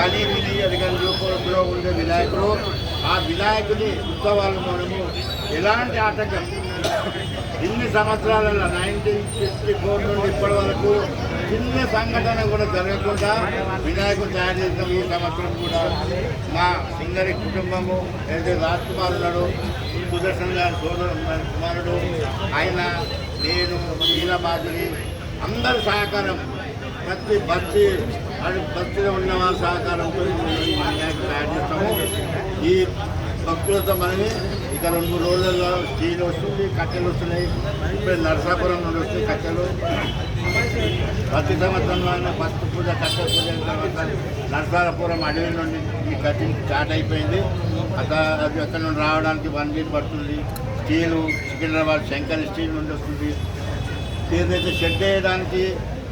కలి విని రూపంలో ఉండే వినాయకుడు ఆ వినాయకుడి ఉత్సవాలు మనము ఎలాంటి ఆటంకం ఇన్ని సంవత్సరాలలో నైన్టీన్ సిక్స్టీ ఫోర్ నుండి ఇప్పటి వరకు చిన్న సంఘటన కూడా జరగకుండా వినాయకుడు తయారు చేసిన ఈ సంవత్సరం కూడా మా సింగరి కుటుంబము అయితే రాజ్ కుమార్ ఉన్నాడు సుదర్శన్ గారి కుమారుడు ఆయన నేను నీలమాధురి అందరి సహకారం ప్రతి బస్తి అది భక్తిలో ఉన్న వారి సహకారంతో ఈ తయారు చేస్తాము. ఈ భక్తులతో మనకి ఇక రెండు మూడు రోజుల్లో స్టీల్ వస్తుంది కట్టెలు వస్తున్నాయి. ఇప్పుడు నరసాపురం నుండి వస్తాయి కట్టెలు. ప్రతి సంవత్సరంలో ఫస్ట్ పూజ కట్టె పూజ తర్వాత నరసాపురం అడవి నుండి ఈ కట్టింగ్ స్టార్ట్ అయిపోయింది. అక్కడ అది అక్కడ నుండి రావడానికి వన్ వీక్ పడుతుంది. స్టీలు సికింద్రాబాద్ శంకర్ స్టీల్ నుండి వస్తుంది. ఏదైతే షెడ్ వేయడానికి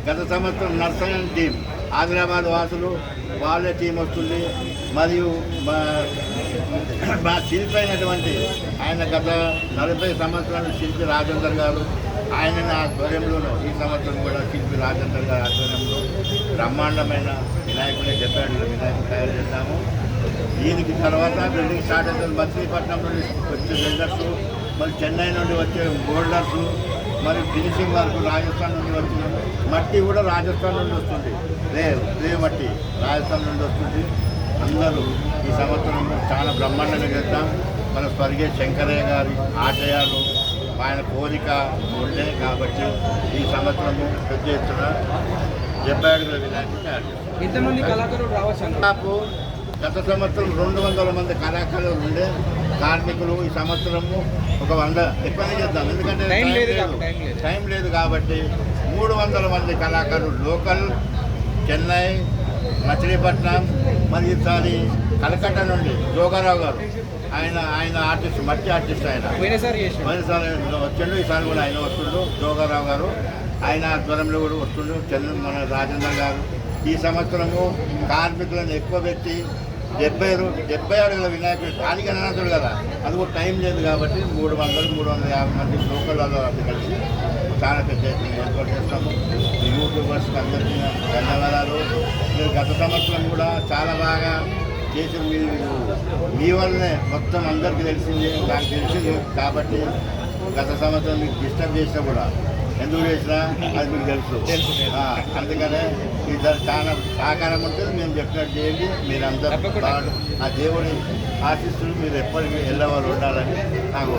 గత సంవత్సరం నర్సరీ టీం ఆదిలాబాద్ వాసులు వాళ్ళే టీం వస్తుంది. మరియు మా మా శిల్పి అయినటువంటి ఆయన గత నలభై సంవత్సరాలు శిల్పి రాజేందర్ గారు ఆయన నా ఈ సంవత్సరం కూడా శిల్పి రాజేందర్ గారి ఆధ్వర్యంలో బ్రహ్మాండమైన వినాయకుని చెప్పాడు వినాయకుడు తయారు చేశాము. దీనికి తర్వాత బిల్డింగ్ స్టార్ట్ అవుతుంది మచిలీపట్నం నుండి వచ్చే బిల్డర్స్ మరి చెన్నై నుండి వచ్చే బోల్డర్స్ మరి ఫినిషింగ్ వరకు రాజస్థాన్ నుండి వచ్చిన మట్టి కూడా రాజస్థాన్ నుండి వస్తుంది. రే రే మట్టి రాజస్థాన్ నుండి వస్తుంది. అందరూ ఈ సంవత్సరం చాలా బ్రహ్మాండంగా చేద్దాం. మన స్వర్గీయ శంకరయ్య గారి ఆశయాలు ఆయన కోరిక ఉండే కాబట్టి ఈ సంవత్సరము పెద్ద ఎత్తున డెబ్బై అడుగుల వినాయకుడు దాదాపు గత సంవత్సరం రెండు వందల మంది కళాకారులు ఉండే కార్మికులు ఈ సంవత్సరము ఒక వంద ఎక్కువనే చేద్దాం. ఎందుకంటే టైం లేదు టైం లేదు. కాబట్టి మూడు వందల మంది కళాకారులు లోకల్ చెన్నై మచిలీపట్నం మరియు ఈసారి కలకట్ట నుండి జోగారావు గారు. ఆయన ఆయన ఆర్టిస్ట్ మట్టి ఆర్టిస్ట్ ఆయన. పోయినసారి పోయినసారి వచ్చిండు ఈసారి కూడా ఆయన వస్తుండు జోగారావు గారు. ఆయన ఆధ్వర్యంలో కూడా వస్తుండు చంద్ర మన రాజేంద్ర గారు. ఈ సంవత్సరము కార్మికులను ఎక్కువ పెట్టి డెబ్బై డెబ్బై అడుగుల వినాయకుడు స్థానిక అనంతుడు కదా. అది కూడా టైం లేదు కాబట్టి మూడు వందలు మూడు వందల యాభై మంది లోకల్ వాళ్ళు అందరూ కలిసి చాలా పెద్ద ఏర్పాటు చేస్తాము యూట్యూబర్స్ అందరికీ ధన్యవాదాలు. మీరు గత సంవత్సరం కూడా చాలా బాగా చేసిన మీరు మీ వల్లనే మొత్తం అందరికీ తెలిసింది నాకు తెలిసింది. కాబట్టి గత సంవత్సరం మీకు డిస్టర్బ్ చేసినా కూడా ఎందుకు చేసినా అది మీకు తెలుసు. అందుకనే ఇద్దరు చాలా సహకారం ఉంటుంది. మేము చెప్పినట్టు చేయండి. మీరందరూ ఆ దేవుడి ఆశిస్తులు మీరు ఎప్పటికీ వెళ్ళేవారు ఉండాలని నాకు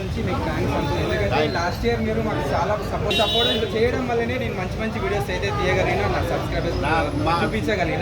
నుంచి మీకు లాస్ట్ ఇయర్ మీరు మాకు చాలా సపోర్ట్ సపోర్ట్ చేయడం వల్లనే నేను మంచి మంచి వీడియోస్ అయితే తీయగలిగిన నా సబ్స్క్రైబర్స్ చూపించగలిగిన.